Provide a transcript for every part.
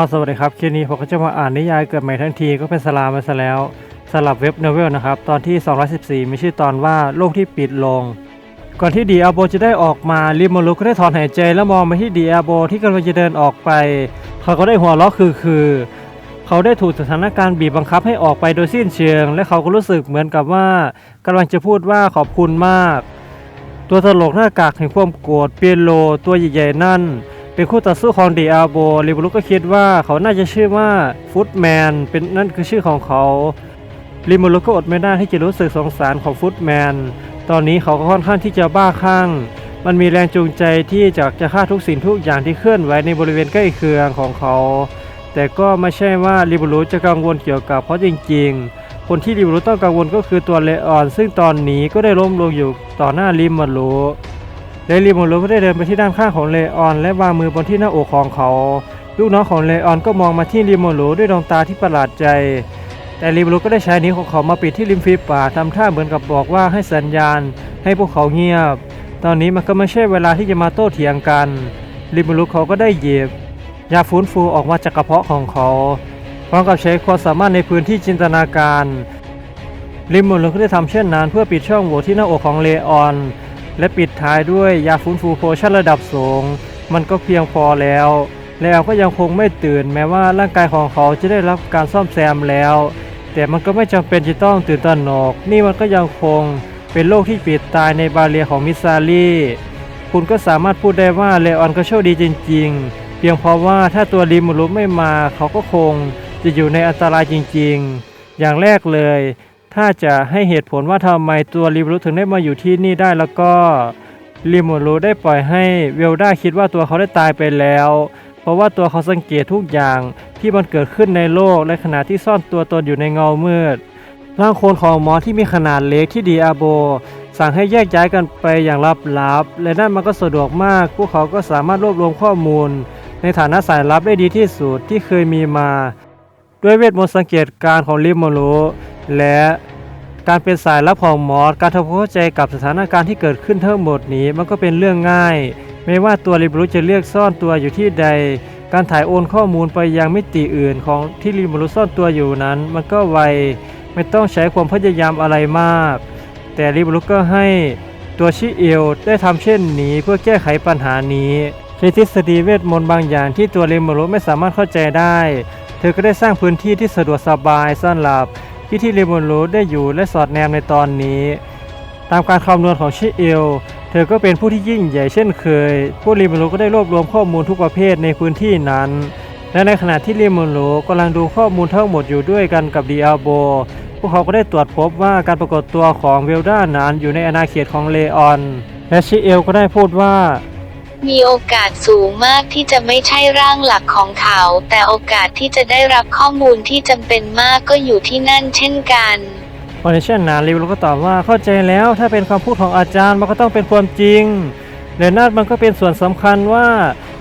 ก็สวัสดีครับคลิปนี้ผมก็จะมาอ่านนิยายเกิดใหม่ทั้งทีก็เป็นสลามมาซะแล้วสลับเว็บโนเวลนะครับ ตอนที่ 214 มีชื่อตอนว่าโลกที่ปิดลง ก่อนที่ดีอาโบจะได้ออกมาริโมรุก็ได้ถอนหายใจแล้วมองไปที่ดีอาโบที่กำลังจะเดินออกไป เขาก็ได้หัวเราะคือคือเขาได้ถูกสถานการณ์บีบบังคับให้ออกไปโดยสิ้นเชิง และเขาก็รู้สึกเหมือนกับว่ากำลังจะพูดว่าขอบคุณมาก ตัวตลกหน้ากากแห่งความโกรธเปียโลตัวใหญ่ๆนั่น เป็นคู่ต่อสู้ของดีอาโบลิบรุกก็คิดว่าเขาน่าจะชื่อว่าฟุตแมนเป็นนั่นคือชื่อของเขาลิมูรุกก็อดไม่ได้ที่จะรู้สึกสงสารของฟุตแมน ตอนนี้เขาก็ค่อนข้างที่จะบ้าคลั่ง มันมีแรงจูงใจที่จะจะฆ่าทุกสิ่งทุกอย่างที่เคลื่อนไหวในบริเวณใกล้เคียงของเขา แต่ก็ไม่ใช่ว่าลิบูรุจะกังวลเกี่ยวกับเพราะจริง ๆ คนที่ลิบูรุต้องกังวลก็คือตัวเลออน ซึ่งตอนนี้ก็ได้ล้มลงอยู่ต่อหน้าลิมูรุ และลิมูรุก็ได้เดินไปที่ด้านข้างของเลออน และวางมือบนที่หน้าอกของเขา ลูกน้องของเลออนก็มองมาที่ลิมูรุด้วยดวงตาที่ประหลาดใจ แต่ลิมูรุก็ได้ใช้นิ้วของเขามาปิดที่ริมฝีปากทำท่าเหมือนกับบอกว่าให้สัญญาณ ให้พวกเขาเงียบ ตอนนี้มันก็ไม่ใช่เวลาที่จะมาโต้เถียงกันลิมูรุเขาก็ได้หยิบยาฟื้นฟูออกมาจากกระเพาะของเขาพร้อมกับใช้ความสามารถในพื้นที่จินตนาการลิมมูรุก็ได้ทำเช่นนั้น เพื่อปิดช่องโหว่ที่หน้าอกของเลออน และปิดท้ายด้วยยาฟื้นฟูโพชั่นระดับสูง มันก็เพียงพอแล้ว แล้วก็ยังคงไม่ตื่นแม้ว่าร่างกายของเขาจะได้รับการซ่อมแซมแล้ว แต่มันก็ไม่จำเป็นจะต้องตื่นตระหนก นี่มันก็ยังคงเป็นโรคที่ปิดตายในบาเรียของมิซารีคุณก็สามารถพูดได้ว่าเลออนก็โชคดีจริง ๆ เพียงเพราะว่าถ้าตัวลิมูรุไม่มาเขาก็คงจะอยู่ในอันตรายจริง ๆ อย่างแรกเลย ถ้าจะให้เหตุผลว่าทำไมตัวลิมูรุถึงได้มาอยู่ที่นี่ได้แล้วก็ลิมูรุได้ปล่อยให้เวลด้าคิดว่าตัวเขาได้ตายไปแล้ว เพราะว่าตัวเขาสังเกตทุกอย่างที่มันเกิดขึ้นในโลกและขณะที่ซ่อนตัวตนอยู่ในเงามืดร่างโคลนของหมอที่มีขนาดเล็กที่ดีอาโบ สั่งให้แยกย้ายกันไปอย่างลับๆและนั่นมันก็สะดวกมาก พวกเขาก็สามารถรวบรวมข้อมูล ในฐานะสายลับได้ดีที่สุดที่เคยมีมา ด้วยเวทมนต์สังเกตการของลิมโมโร และการเป็นสายลับของมอสการทำความเข้าใจกับสถานการณ์ที่เกิดขึ้นทั้งหมดนี้มันก็เป็นเรื่องง่าย ไม่ว่าตัวลิมโมโรจะเลือกซ่อนตัวอยู่ที่ใด การถ่ายโอนข้อมูลไปยังมิติอื่นของที่ลิมโมโรซ่อนตัวอยู่นั้น มันก็ไวไม่ต้องใช้ความพยายามอะไรมาก แต่ริบลุกก็ให้ตัวชิเอลได้ทำเช่นนี้เพื่อแก้ไขปัญหานี้ใช้ทฤษฎีเวทมนต์บางอย่างที่ตัวริมรุไม่สามารถเข้าใจได้ เธอก็ได้สร้างพื้นที่ที่สะดวกสบายสำหรับ ที่ที่ริมรุได้อยู่และสอดแนมในตอนนี้ ตามการคำนวณของชิเอล เธอก็เป็นผู้ที่ยิ่งใหญ่เช่นเคยผู้ริมรุก็ได้รวบรวมข้อมูลทุกประเภทในพื้นที่นั้น และในขณะที่ริมรุกำลังดูข้อมูลทั้งหมดอยู่ด้วยกันกับดีอาโบ พวกเขาก็ได้ตรวจพบว่าการปรากฏตัวของเวลด้านั้นอยู่ในอาณาเขตของเลออน และชิเอลก็ได้พูดว่า มีโอกาสสูงมากที่จะไม่ใช่ร่างหลักของเขา แต่โอกาสที่จะได้รับข้อมูลที่จำเป็นมากก็อยู่ที่นั่นเช่นกันพอในเช่นนาริวก็ตอบว่าเข้าใจแล้วถ้าเป็นคำพูดของอาจารย์มันก็ต้องเป็นความจริงเลนาดมันก็เป็นส่วนสำคัญว่า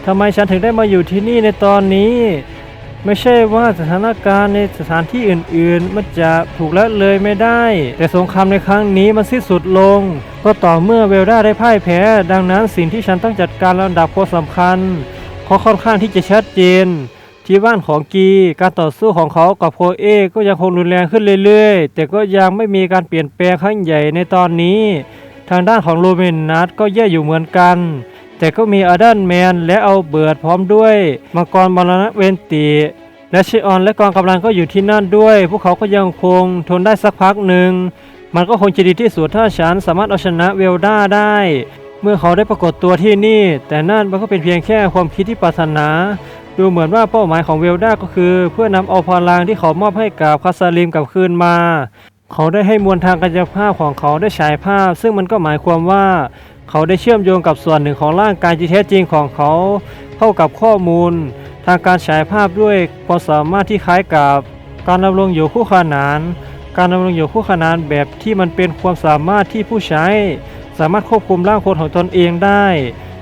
ทำไมฉันถึงได้มาอยู่ที่นี่ในตอนนี้ ไม่ใช่ว่าสถานการณ์ในสถานที่อื่นๆ มันจะถูกละเลยไม่ได้ แต่สงครามในครั้งนี้มันสิ้นสุดลง ก็ต่อเมื่อเวลดาได้พ่ายแพ้ ดังนั้นสิ่งที่ฉันต้องจัดการลำดับความสำคัญเขาค่อนข้างที่จะชัดเจน ที่บ้านของกีการต่อสู้ของเขากับโคเอก็ยังคงรุนแรงขึ้นเรื่อย ๆ แต่ก็ยังไม่มีการเปลี่ยนแปลงครั้งใหญ่ในตอนนี้ ทางด้านของโรเมนนัทก็แย่อยู่เหมือนกัน แต่ก็มีอดันแมนและเอาเบิร์ดพร้อมด้วยมังกรมรณะเวนตีและชิออนและกองกำลังก็อยู่ที่นั่นด้วย พวกเขาก็ยังคงทนได้สักพักหนึ่ง มันก็คงจะดีที่สุดถ้าฉันสามารถเอาชนะเวลด้าได้ เมื่อเขาได้ปรากฏตัวที่นี่ แต่นั่นมันก็เป็นเพียงแค่ความคิดที่ปรารถนา ดูเหมือนว่าเป้าหมายของเวลด้าก็คือ เพื่อนำเอาพลังที่เขามอบให้กับคาซาลิมกลับคืนมา เขาได้ให้มวลทางกายภาพของเขาได้ฉายภาพ ซึ่งมันก็หมายความว่า เขาได้เชื่อมโยงกับส่วนหนึ่งของร่างกายที่แท้จริงของเขาเข้ากับข้อมูล ทางการฉายภาพด้วยความสามารถที่คล้ายกับการดำรงอยู่คู่ขนาน การดำรงอยู่คู่ขนานแบบที่มันเป็นความสามารถที่ผู้ใช้ สามารถควบคุมร่างคนของตนเองได้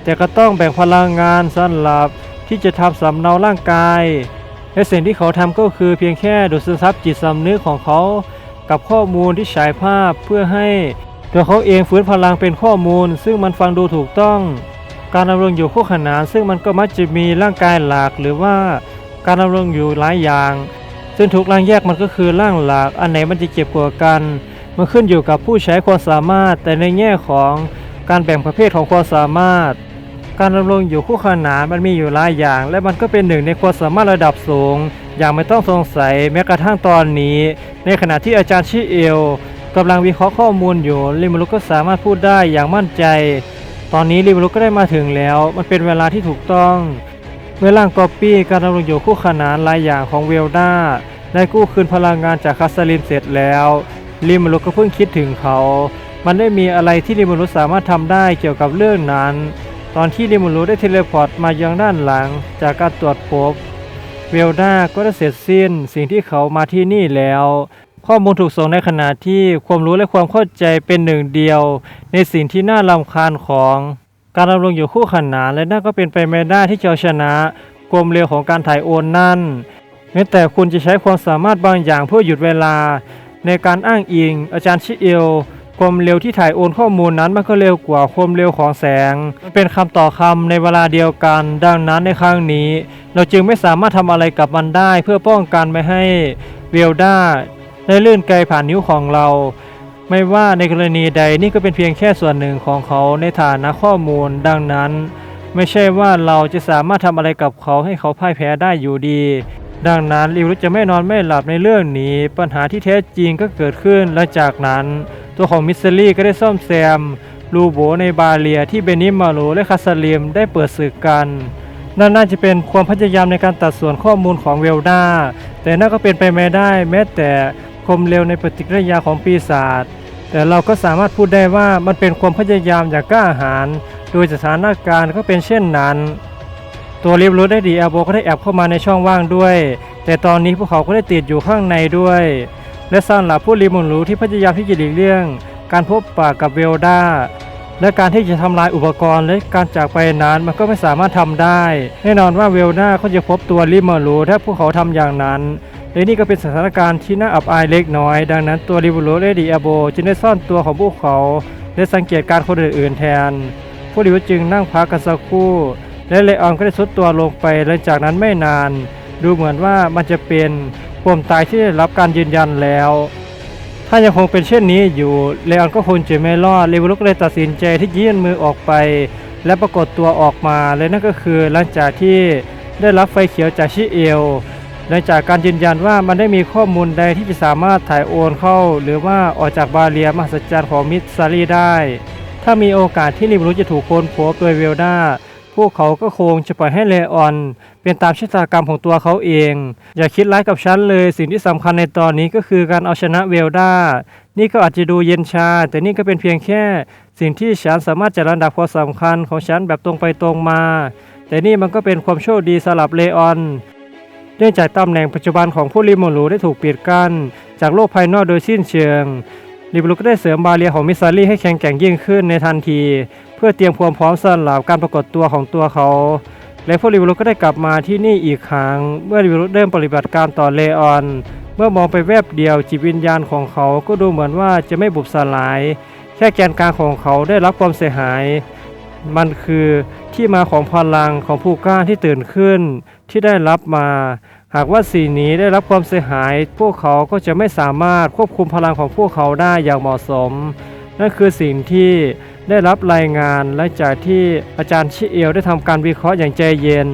แต่ก็ต้องแบ่งพลังงานสำหรับที่จะทำสำเนาร่างกายและสิ่งที่เขาทำก็คือเพียงแค่ดูดซึมซับจิตสำนึกของเขา กับข้อมูลที่ฉายภาพเพื่อให้ ตัวเขาเองฟื้นพลังเป็นข้อมูล ซึ่งมันฟังดูถูกต้อง การดำรงอยู่คู่ขนานซึ่งมันก็มักจะมีร่างกายหลักหรือว่าการดำรงอยู่หลายอย่าง ซึ่งทุกร่างแยกมันก็คือร่างหลัก อันไหนมันจะเจ็บกว่ากัน มันขึ้นอยู่กับผู้ใช้ความสามารถ แต่ในแง่ของการแบ่งประเภทของความสามารถ การดำรงอยู่คู่ขนานมันมีอยู่หลายอย่าง และมันก็เป็นหนึ่งในความสามารถระดับสูง อย่างไม่ต้องสงสัยแม้กระทั่งตอนนี้ ในขณะที่อาจารย์ชิเอล กำลังวิเคราะห์ข้อมูลอยู่ลิมารุก็สามารถพูดได้อย่างมั่นใจ ตอนนี้ลิมารุก็ได้มาถึงแล้ว มันเป็นเวลาที่ถูกต้อง เมื่อร่างกอปปี้การดำรงอยู่คู่ขนานหลายอย่างของเวลดาได้กู้คืนพลังงานจากคาสลิมเสร็จแล้วลิมารุก็เพิ่งคิดถึงเขา มันได้มีอะไรที่ลิมารุสามารถทำได้เกี่ยวกับเรื่องนั้น ตอนที่ลิมารุได้เทเลพอร์ตมายังด้านหลังจากการตรวจพบเวลดาก็ได้เสร็จสิ้นสิ่งที่เขามาที่นี่แล้ว ข้อมูลถูกส่งในขณะที่ความรู้และความเข้าใจเป็นหนึ่งเดียว ในสิ่งที่น่ารำคาญของ การดำรงอยู่คู่ขนานและนั่นก็เป็นไปไม่ได้ที่จะชนะความเร็วของการถ่ายโอนนั่นแม้แต่คุณจะใช้ความสามารถบางอย่างเพื่อหยุดเวลา ในการอ้างอิง อาจารย์ชิเอลความเร็วที่ถ่ายโอนข้อมูลนั้นมันก็เร็วกว่าความเร็วของแสง มันเป็นคำต่อคำในเวลาเดียวกัน ดังนั้นในครั้งนี้ เราจึงไม่สามารถทำอะไรกับมันได้ เพื่อป้องกันไม่ให้เวลดา ได้เลื่อนไกลผ่านนิ้วของเรา ไม่ว่าในกรณีใดนี่ก็เป็นเพียงแค่ส่วนหนึ่งของเขาในฐานะข้อมูล ดังนั้น ไม่ใช่ว่าเราจะสามารถทำอะไรกับเขาให้เขาพ่ายแพ้ได้อยู่ดี ดังนั้นลิวจะไม่นอนไม่หลับในเรื่องนี้ ปัญหาที่แท้จริงก็เกิดขึ้นและจากนั้น ตัวของมิสซิลี่ก็ได้ซ่อมแซมรูโบในบาเลียที่เบนิมาโลและคาสเลียมได้เปิดศึกกันนั่นน่าจะเป็นความพยายามในการตัดส่วนข้อมูลของเวลดาแต่นั่นก็เป็นไปไม่ได้ แม้แต่ ความเร็วในปฏิกิริยาของปีศาจแต่เราก็สามารถพูดได้ว่ามันเป็นความพยายามอย่างกล้าหาญโดยสถานการณ์ก็เป็นเช่นนั้น ตัวลิฟรูได้ดีอาโบก็ได้แอบเข้ามาในช่องว่างด้วย แต่ตอนนี้พวกเขาก็ได้ติดอยู่ข้างในด้วย และสำหรับผู้ลิมุนรู้ที่พยายามที่จะหลีกเลี่ยง การพบปะกับเวลดาและการที่จะทำลายอุปกรณ์และการจากไปนั้นมันก็ไม่สามารถทำได้ แน่นอนว่าเวลดาเขาจะพบตัวลิมารูถ้าพวกเขาทำอย่างนั้น และนี่ก็เป็นสถานการณ์ที่น่าอับอายเล็กน้อย ดังนั้นตัวลิมารูและดีอาโบจึงได้ซ่อนตัวของพวกเขา และสังเกตการคนอื่นๆแทนผู้ลิวจึงนั่งพักกันสักครู่ และเลออนก็ได้สุดตัวลงไปหลังจากนั้นไม่นาน ดูเหมือนว่ามันจะเป็นความตายที่ได้รับการยืนยันแล้ว ถ้ายังคงเป็นเช่นนี้อยู่เลออนก็คงจะไม่รอดเลวลุกเลยตัดสินใจที่ยื่นมือออกไป และปรากฏตัวออกมาและนั่นก็คือหลังจากที่ได้รับไฟเขียวจากชิเอล หลังจากการยืนยันว่ามันได้มีข้อมูลใดที่จะสามารถถ่ายโอนเข้า หรือว่าออกจากบาเรียมหัศจรรย์ของมิสซารีได้ ถ้ามีโอกาสที่ลิบรุจะถูกค้นพบโดยเวลดาพวกเขาก็คงจะปล่อยให้เลออน เป็นตามชะตากรรมของตัวเขาเอง อย่าคิดร้ายกับฉันเลย สิ่งที่สำคัญในตอนนี้ก็คือการเอาชนะเวลดานี่ก็อาจจะดูเย็นชา แต่นี่ก็เป็นเพียงแค่ สิ่งที่ฉันสามารถจัดระดับความสำคัญของฉันแบบตรงไปตรงมา แต่นี่มันก็เป็นความโชคดีสำหรับเลออน เนื่องจากตำแหน่งปัจจุบันของผู้ริโมลูได้ถูกปิดกั้น จากโลกภายนอกโดยสิ้นเชิงลิบลูก็ได้เสริมบาเรียของมิซารีให้แข็งแกร่งยิ่งขึ้นในทันที เพื่อเตรียมความพร้อมสำหรับการปรากฏตัวของตัวเขา และพวกลิบลูก็ได้กลับมาที่นี่อีกครั้ง เมื่อลิบลูเริ่มปฏิบัติการต่อเลออน เมื่อมองไปแวบเดียวจิตวิญญาณของเขาก็ดูเหมือนว่าจะไม่บุบสลาย แค่แกนกลางของเขาได้รับความเสียหาย มันคือที่มาของพลังของผู้กล้าที่ตื่นขึ้นที่ได้รับมา หากว่าสิ่งนี้ได้รับความเสียหาย พวกเขาก็จะไม่สามารถควบคุมพลังของพวกเขาได้อย่างเหมาะสม นั่นคือสิ่งที่ได้รับรายงานหลังจากที่อาจารย์ชิเอลได้ทำการวิเคราะห์อย่างใจเย็น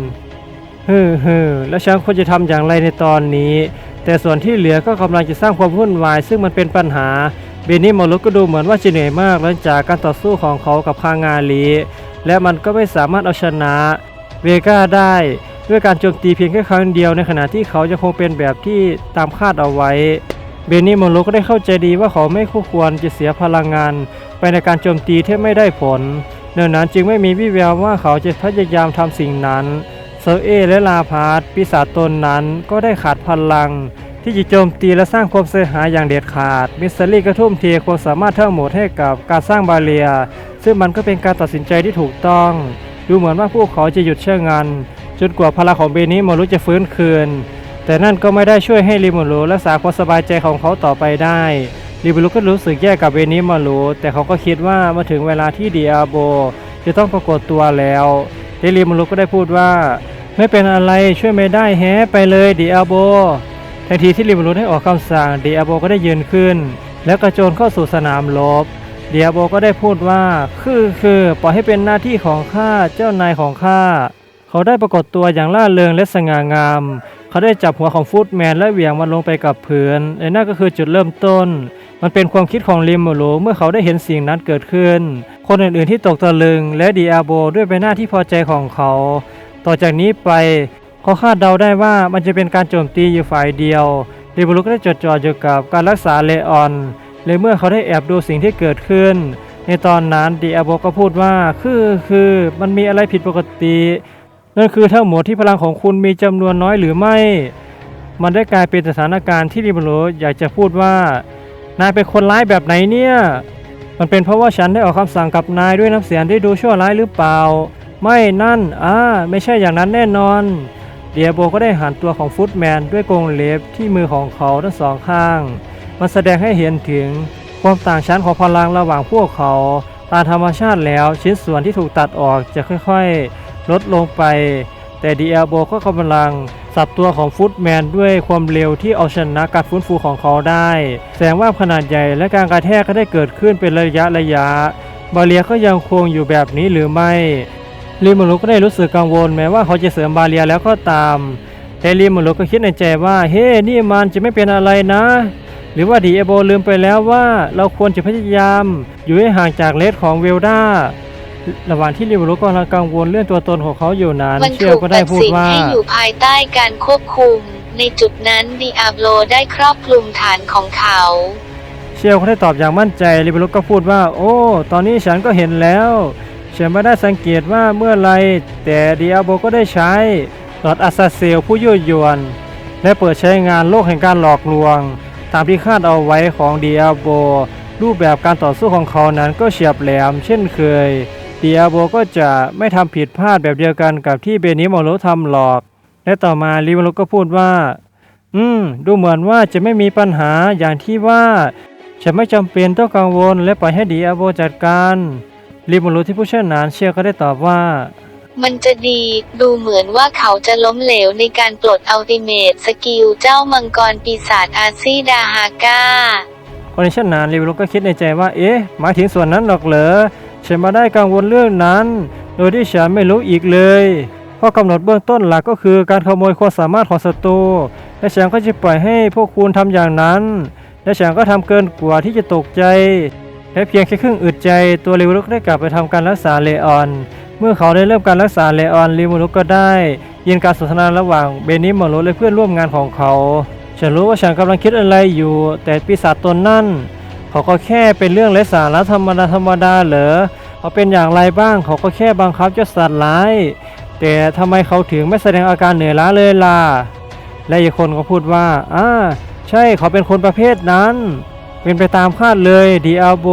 ฮึมฮึแล้วฉันควรจะทำอย่างไรในตอนนี้ แต่ส่วนที่เหลือก็กำลังจะสร้างความวุ่นวาย ซึ่งมันเป็นปัญหา เบนนี่มอลุกก็ดูเหมือนว่าจะเหนื่อยมากหลังจากการต่อสู้ของเขากับคางาลี และมันก็ไม่สามารถเอาชนะเวก้าได้ด้วยการโจมตีเพียงแค่ครั้งเดียวในขณะที่เขายังคงเป็นแบบที่ตามคาดเอาไว้ เบนนี่มอนโลก็ได้เข้าใจดีว่าเขาไม่คู่ควรจะเสียพลังงาน ไปในการโจมตีที่ไม่ได้ผลเนื่องนั้นจึงไม่มีวิแววว่าเขาจะพยายามทำสิ่งนั้นเซอร์เอและลาพาร์ตปีศาจตนนั้นก็ได้ขาดพลัง ที่จะโจมตีและสร้างความเสียหายอย่างเด็ดขาด มิสซิลี่ก็ทุ่มเทความสามารถทั้งหมดให้กับการสร้างบาเรีย ซึ่งมันก็เป็นการตัดสินใจที่ถูกต้อง ดูเหมือนว่าพวกเขาจะหยุดเชื่องานจนกว่าพลังของเบนิโมรุจะฟื้นคืน แต่นั่นก็ไม่ได้ช่วยให้ริโมรุรักษาความสบายใจของเขาต่อไปได้ริโมรุก็รู้สึกแย่กับเบนิโมรุแต่เขาก็คิดว่ามาถึงเวลาที่เดียโบจะต้องปรากฏตัวแล้วและริโมรุก็ได้พูดว่า ไม่เป็นอะไรช่วยไม่ได้แฮะไปเลยเดีอาโบ ทันทีที่ริมารุได้ออกคำสั่งเดีอาโบก็ได้ยืนขึ้น แล้วกระโจนเข้าสู่สนามรบเดีอาโบก็ได้พูดว่าคือคือปล่อยให้เป็นหน้าที่ของข้าเจ้านายของข้าเขาได้ปรากฏตัวอย่างล่าเริงและสง่างาม เขาได้จับหัวของฟูดแมนและเหวี่ยงมันลงไปกับพื้นและนั่นก็คือจุดเริ่มต้น มันเป็นความคิดของลิมโมโลเมื่อเขาได้เห็นสิ่งนั้นเกิดขึ้น คนอื่นๆที่ตกตะลึงและดีอาโบด้วยใบหน้าที่พอใจของเขา ต่อจากนี้ไป เขาคาดเดาได้ว่ามันจะเป็นการโจมตีอยู่ฝ่ายเดียวลิมโมโลก็ได้จดจ่ออยู่กับการรักษาเลออนเลยเมื่อเขาได้แอบดูสิ่งที่เกิดขึ้น ในตอนนั้นดีอาโบก็พูดว่าคือคือมันมีอะไรผิดปกติ นั่นคือทั้งหมดที่พลังของคุณมีจำนวนน้อยหรือไม่ มันได้กลายเป็นสถานการณ์ที่ริมโรอยากจะพูดว่านายเป็นคนร้ายแบบไหนเนี่ย มันเป็นเพราะว่าฉันได้ออกคำสั่งกับนายด้วยน้ำเสียงที่ดูชั่วร้ายหรือเปล่า ไม่นั่นอ่าไม่ใช่อย่างนั้นแน่นอน เดียโบก็ได้หันตัวของฟุตแมนด้วยกรงเล็บที่มือของเขาทั้งสองข้าง มันแสดงให้เห็นถึงความต่างชั้นของพลังระหว่างพวกเขา ตามธรรมชาติแล้วชิ้นส่วนที่ถูกตัดออกจะค่อยๆ ลดลงไป แต่ดีเอลโบก็กำลังสับตัวของฟุตแมนด้วยความเร็วที่เอาชนะการฟื้นฟูของเขาได้ แสงว่าขนาดใหญ่และการกระแทกก็ได้เกิดขึ้นเป็นระยะระยะ บาเลียก็ยังคงอยู่แบบนี้หรือไม่ ลิมูรุก็ได้รู้สึกกังวลแม้ว่าเขาจะเสริมบาเลียแล้วก็ตาม แต่ลิมูรุก็คิดในใจว่า เฮ้ นี่มันจะไม่เป็นอะไรนะ หรือว่าดีเอโบลืมไปแล้วว่าเราควรจะพยายาม อยู่ให้ห่างจากเลสของเวลดาระหว่างที่ลิมูรุกำลังกังวลเรื่องตัวตนของเขาอยู่นั้นมันเชื่อถูกก็ได้ตัดพูดสินว่าให้อยู่ภายใต้การควบคุม ในจุดนั้นดิอาโบได้ครอบคลุมฐานของเขา เชียวเขาได้ตอบอย่างมั่นใจลิเบรุก็พูดว่า โอ้ ตอนนี้ฉันก็เห็นแล้ว ฉันไม่ได้สังเกตว่าเมื่อไรแต่ดิอาโบก็ได้ใช้หลอดอาซาเซลผู้ยั่วยวน และเปิดใช้งานโลกแห่งการหลอกลวง ตามที่คาดเอาไว้ของดิอาโบรูปแบบการต่อสู้ของเขานั้นก็เฉียบแหลม เช่นเคยดิอาโบก็จะไม่ทำผิดพลาดแบบเดียวกันกับที่เบนิโมโรทำหรอก และต่อมาลิเบรุก็พูดว่า อืม ดูเหมือนว่าจะไม่มีปัญหาอย่างที่ว่า ฉันไม่จำเป็นต้องกังวลและปล่อยให้ดีอาโบจัดการ ริมูรุที่ผู้เชี่ยวชาญเชียร์ก็ได้ตอบว่า มันจะดีดูเหมือนว่าเขาจะล้มเหลวในการปลดอัลติเมตสกิลเจ้ามังกรปีศาจอาซีดาฮาก้าคนที่เช่นนั้นริมูรุก็คิดในใจว่า เอ๊ะหมายถึงส่วนนั้นหรอกเหรอฉันมาได้กังวลเรื่องนั้น โดยที่ฉันไม่รู้อีกเลยเพราะกำหนดเบื้องต้นหลักก็คือการขโมยความสามารถของศัตรูและฉันก็จะปล่อยให้พวกคุณทำอย่างนั้น และฉันก็ทำเกินกว่าที่จะตกใจ และเพียงแค่ครึ่งอึดใจตัวริมูรุกได้กลับไปทำการรักษาเลออน เมื่อเขาได้เริ่มการรักษาเลออนริมูรุกก็ได้ยินการสนทนาระหว่างเบนิมอโรและเพื่อนร่วมงานของเขา ฉันรู้ว่าฉันกำลังคิดอะไรอยู่ แต่ปีศาจตนนั่นเขาก็แค่เป็นเรื่องไร้สาระธรรมดาธรรมดาเหรอเขาเป็นอย่างไรบ้างเขาก็แค่บังคับเจ้าสัตว์ร้าย แต่ทำไมเขาถึงไม่แสดงอาการเหนื่อยล้าเลยล่ะและอีกคนก็พูดว่าอ่าใช่เขาเป็นคนประเภทนั้น เป็นไปตามคาดเลยดีอาโบ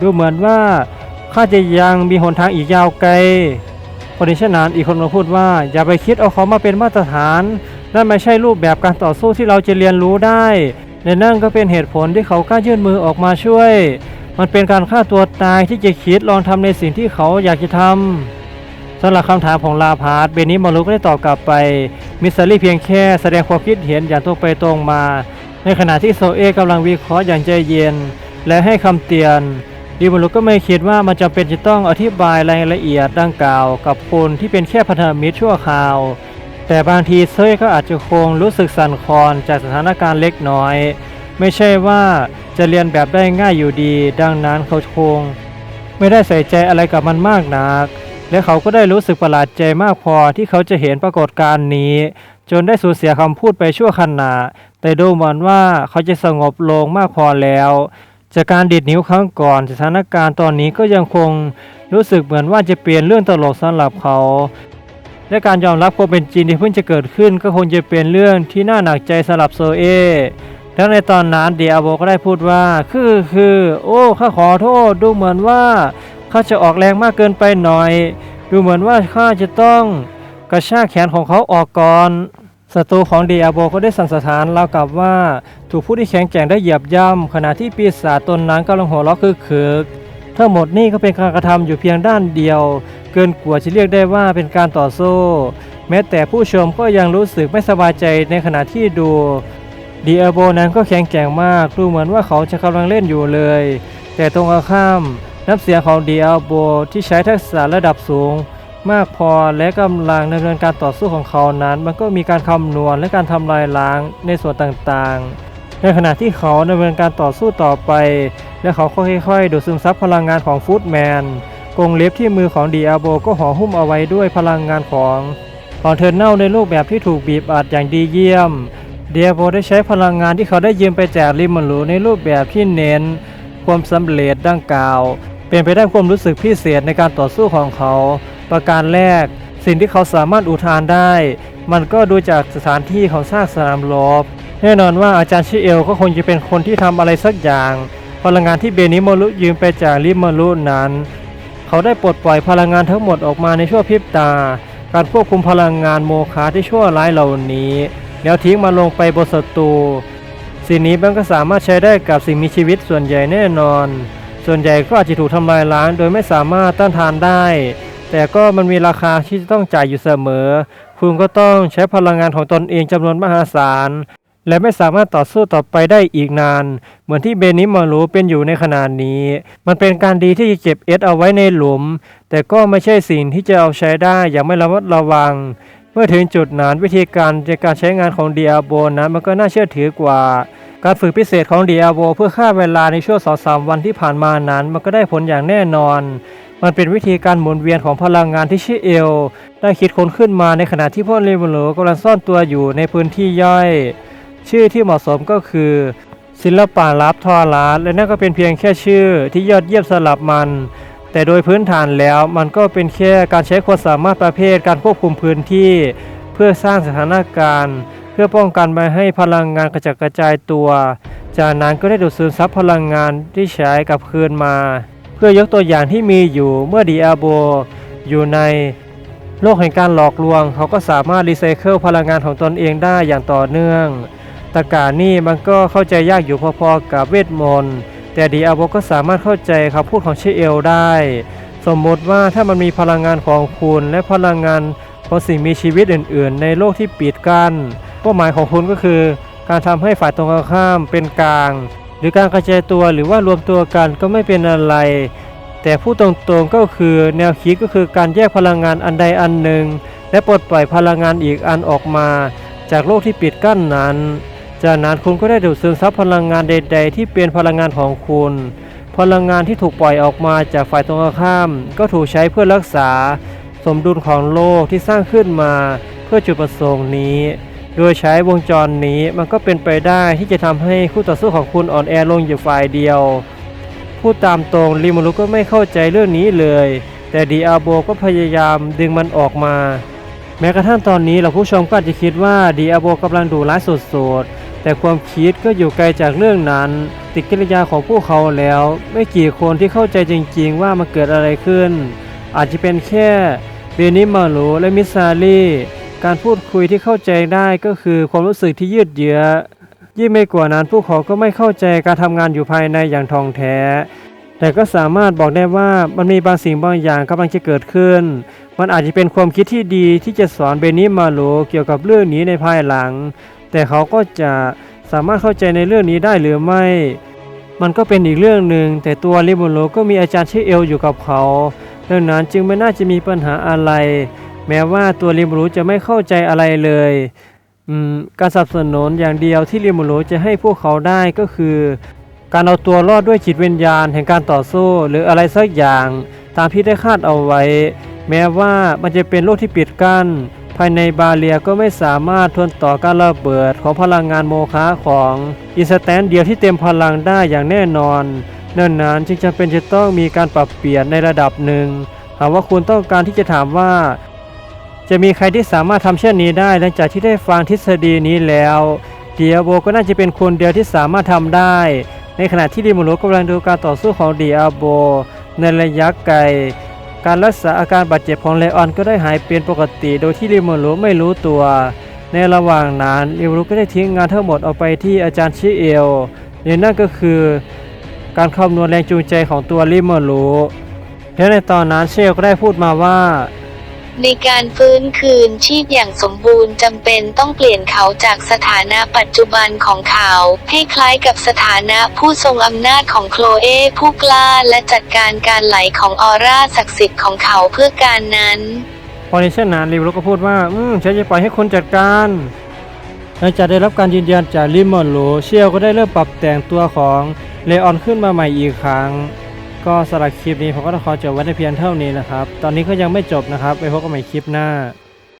ดูเหมือนว่าข้าจะยังมีหนทางอีกยาวไกลคนที่เช่นนั้นอีกคนก็พูดว่า อย่าไปคิดเอาเขามาเป็นมาตรฐานนั่นไม่ใช่รูปแบบการต่อสู้ที่เราจะเรียนรู้ได้และนั่นก็เป็นเหตุผลที่เขากล้ายื่นมือออกมาช่วย มันเป็นการฆ่าตัวตายที่จะคิดลองทำในสิ่งที่เขาอยากจะทำสำหรับคำถามของลาพาร์ตเบนิมารุก็ได้ตอบกลับไป มิสซารี่เพียงแค่แสดงความคิดเห็นอย่างตรงไปตรงมา ในขณะที่โซเอกำลังวิเคราะห์อย่างใจเย็น และให้คำเตือนดิมารุก็ไม่คิดว่ามันจำเป็นจะต้องอธิบายรายละเอียดดังกล่าว กับคนที่เป็นแค่พันธมิตรชั่วคราว แต่บางทีเซยก็อาจจะคงรู้สึกสั่นคลอนจากสถานการณ์เล็กน้อย ไม่ใช่ว่าจะเรียนแบบได้ง่ายอยู่ดี ดังนั้นเขาคง ไม่ได้ใส่ใจอะไรกับมันมากนัก และเขาก็ได้รู้สึกประหลาดใจมากพอที่เขาจะเห็นปรากฏการณ์นี้ จนได้สูญเสียคำพูดไปชั่วขณะ แต่ดูเหมือนว่าเขาจะสงบลงมากพอแล้ว จากการดีดนิ้วครั้งก่อน สถานการณ์ตอนนี้ก็ยังคงรู้สึกเหมือนว่าจะเปลี่ยนเรื่องตลกสำหรับเขา และการยอมรับความเป็นจริงที่เพิ่งจะเกิดขึ้นก็คงจะเป็นเรื่องที่น่าหนักใจสำหรับโซเอแล้วในตอนนั้นเดียโบก็ได้พูดว่า คือคือ โอ้ข้าขอโทษดูเหมือนว่าข้าจะออกแรงมากเกินไปหน่อย ดูเหมือนว่าข้าจะต้อง ระชากแขนของเขาออกก่อนศัตรูของเดียโบก็ได้สั่นสถานราวกับว่า ถูกผู้ที่แข็งแกร่งได้เหยียบย่ำขณะที่ปีศาจตนนั้นกำลังหัวเราะคือเคือกทั้งหมดนี่ก็เป็นการกระทำอยู่เพียงด้านเดียว เกินกว่าจะเรียกได้ว่าเป็นการต่อสู้ แม้แต่ผู้ชมก็ยังรู้สึกไม่สบายใจในขณะที่ดูเดีอาโบนั้นก็แข็งแกร่งมากดูเหมือนว่าเขาจะกำลังเล่นอยู่เลย แต่ตรงข้ามน้ำเสียงของเดีอาโบที่ใช้ทักษะระดับสูง มากพอและกำลังดำเนินการต่อสู้ของเขานั้น มันก็มีการคำนวณและการทำลายล้างในส่วนต่างๆ ในขณะที่เขาดำเนินการต่อสู้ต่อไป และเขาก็ค่อยๆดูดซึมซับพลังงานของฟูดแมนกรงเล็บที่มือของดีอาโบก็ห่อหุ้มเอาไว้ด้วยพลังงานของของเทอร์เน่าในรูปแบบที่ถูกบีบอัดอย่างดีเยี่ยมเดียโบได้ใช้พลังงานที่เขาได้ยืมไปจากริมอนรูในรูปแบบที่เน้น ความสำเร็จดังกล่าว เป็นไปได้ความรู้สึกพิเศษในการต่อสู้ของเขา ประการแรก สิ่งที่เขาสามารถอุทานได้ มันก็ดูจากสถานที่ของซากสนามรบแน่นอนว่าอาจารย์ชิเอลก็คงจะเป็นคนที่ทำอะไรสักอย่าง พลังงานที่เบนิโมรุยืมไปจากริมอรุนั้น เขาได้ปลดปล่อยพลังงานทั้งหมดออกมาในชั่วพริบตา การควบคุมพลังงานโมฆะที่ชั่วร้ายเหล่านี้ แล้วทิ้งมันลงไปบนศัตรูสิ่งนี้มันก็สามารถใช้ได้กับสิ่งมีชีวิตส่วนใหญ่แน่นอน ส่วนใหญ่ก็อาจจะถูกทำลายล้างโดยไม่สามารถต้านทานได้ แต่ก็มันมีราคาที่จะต้องจ่ายอยู่เสมอ คุณก็ต้องใช้พลังงานของตนเองจำนวนมหาศาล และไม่สามารถต่อสู้ต่อไปได้อีกนาน เหมือนที่เบนิมารูเป็นอยู่ในขณะนี้ มันเป็นการดีที่จะเก็บเอสเอาไว้ในหลุม แต่ก็ไม่ใช่สิ่งที่จะเอาใช้ได้อย่างไม่ระมัดระวังเมื่อถึงจุดนั้นวิธีการในการใช้งานของ d ีอาโบนั้นมันก็น่าเชื่อถือกว่า การฝึกพิเศษของ d ีอาโบเพื่อฆ่าเวลาในช่วงสองสามวันที่ผ่านมานั้น มันก็ได้ผลอย่างแน่นอนมันเป็นวิธีการหมุนเวียนของพลังงานที่ชื่อเอล ได้คิดค้นขึ้นมาในขณะที่พวกเรเวลโลกำลังซ่อนตัวอยู่ในพื้นที่ย่อย ชื่อที่เหมาะสมก็คือ ศิลปะลับทอราสและนั่นก็เป็นเพียงแค่ชื่อที่ยอดเยี่ยมสลับมัน แต่โดยพื้นฐานแล้วมันก็เป็นแค่การใช้ความสามารถประเภทการควบคุมพื้นที่ เพื่อสร้างสถานการณ์ เพื่อป้องกันไม่ให้พลังงานกระจัดกระจายตัว จากนั้นก็ได้ดูดซึมซับพลังงานที่ใช้กลับคืนมา พื่อยกตัวอย่างที่มีอยู่เมื่อดีอาโบอยู่ในโลกแห่งการหลอกลวง เขาก็สามารถรีไซเคิลพลังงานของตนเองได้อย่างต่อเนื่องตะการนี่มันก็เข้าใจยากอยู่พอๆกับเวทมนต์แต่ดีอาโบก็สามารถเข้าใจคำพูดของเชเอลได้ สมมติว่าถ้ามันมีพลังงานของคุณและพลังงานของสิ่งมีชีวิตอื่น ๆ ในโลกที่ปิดกัน้นเป้าหมายของคุณก็คือ การทำให้ฝ่ายตรงข้ามเป็นกลาง หรือการกระจายตัวหรือว่ารวมตัวกันก็ไม่เป็นอะไร แต่พูดตรงๆก็คือแนวคิดก็คือการแยกพลังงานอันใดอันหนึ่ง และปลดปล่อยพลังงานอีกอันออกมา จากโลกที่ปิดกั้นนั้น จากนั้นคุณก็ได้ดูดซึมซับพลังงานใด ๆ ที่เป็นพลังงานของคุณ พลังงานที่ถูกปล่อยออกมาจากฝ่ายตรงข้าม ก็ถูกใช้เพื่อรักษา สมดุลของโลกที่สร้างขึ้นมาเพื่อจุดประสงค์นี้ โดยใช้วงจรนี้มันก็เป็นไปได้ที่จะทำให้คู่ต่อสู้ของคุณอ่อนแอลงอยู่ฝ่ายเดียว พูดตามตรงริมารุก็ไม่เข้าใจเรื่องนี้เลย แต่ดีอาโบก็พยายามดึงมันออกมา แม้กระทั่งตอนนี้เราผู้ชมก็อาจจะคิดว่าดีอาโบกำลังดูร้ายสุดๆแต่ความคิดก็อยู่ไกลจากเรื่องนั้น ติดกิริยาของพวกเขาแล้ว ไม่กี่คนที่เข้าใจจริงๆว่ามันเกิดอะไรขึ้น อาจจะเป็นแค่เบนิมารุและมิซารี การพูดคุยที่เข้าใจได้ก็คือความรู้สึกที่ยืดเยื้อ ยิ่งไม่กว่านั้นพวกเขาก็ไม่เข้าใจการทำงานอยู่ภายในอย่างทองแท้ แต่ก็สามารถบอกได้ว่ามันมีบางสิ่งบางอย่างกำลังจะเกิดขึ้น มันอาจจะเป็นความคิดที่ดีที่จะสอนเบนิมาโลเกี่ยวกับเรื่องนี้ในภายหลัง แต่เขาก็จะสามารถเข้าใจในเรื่องนี้ได้หรือไม่ มันก็เป็นอีกเรื่องหนึ่งแต่ตัวลิโมโลก็มีอาจารย์ชื่อเอลอยู่กับเขาดังนั้นจึงไม่น่าจะมีปัญหาอะไร แม้ว่าตัวลิโมโลจะไม่เข้าใจอะไรเลยการสนับสนุนอย่างเดียวที่ลิโมโลจะให้พวกเขาได้ก็คือ การเอาตัวรอดด้วยจิตวิญญาณแห่งการต่อสู้หรืออะไรสักอย่าง ตามที่ได้คาดเอาไว้ แม้ว่ามันจะเป็นโลกที่ปิดกั้นภายในบาเลียก็ไม่สามารถทนต่อการระเบิดของพลังงานโมฆะของอินสแตนเดียวที่เต็มพลังได้อย่างแน่นอนเนื่องนั้นจึงจำเป็นจะต้องมีการปรับเปลี่ยนในระดับหนึ่ง หากว่าคุณต้องการที่จะถามว่า จะมีใครที่สามารถทำเช่นนี้ได้ หลังจากที่ได้ฟังทฤษฎีนี้แล้ว เดียโบก็น่าจะเป็นคนเดียวที่สามารถทำได้ ในขณะที่ดิโมโรกำลังดูการต่อสู้ของดิอาโบในระยะไกล การรักษาอาการบาดเจ็บของเลออนก็ได้หายเป็นปกติ โดยที่ดิโมโรไม่รู้ตัว ในระหว่างนั้นดิโมโรก็ได้ทิ้งงานทั้งหมดเอาไปที่อาจารย์ชิเอลนี่นั่นก็คือ การคำนวณแรงจูงใจของตัวลิโมโรและในตอนนั้นเชลก็ได้พูดมาว่า ในการฟื้นคืนชีพอย่างสมบูรณ์จำเป็นต้องเปลี่ยนเขาจากสถานะปัจจุบันของเขา ให้คล้ายกับสถานะผู้ทรงอำนาจของโคลเอผู้กล้าและจัดการการไหลของออร่าศักดิ์สิทธิ์ของเขาเพื่อการนั้น พอในเช่นนั้นลิมโลก็พูดว่า อืมฉันจะปล่อยให้คนจัดการหลังจากได้รับการยืนยันจากลิมมอนโลเชียวก็ได้เริ่มปรับแต่งตัวของเลออนขึ้นมาใหม่อีกครั้ง ก็สำหรับคลิปนี้ผมก็ต้องขอจบไว้ในเพียงเท่านี้นะครับ ตอนนี้ก็ยังไม่จบนะครับ ไปพบกันใหม่คลิปหน้า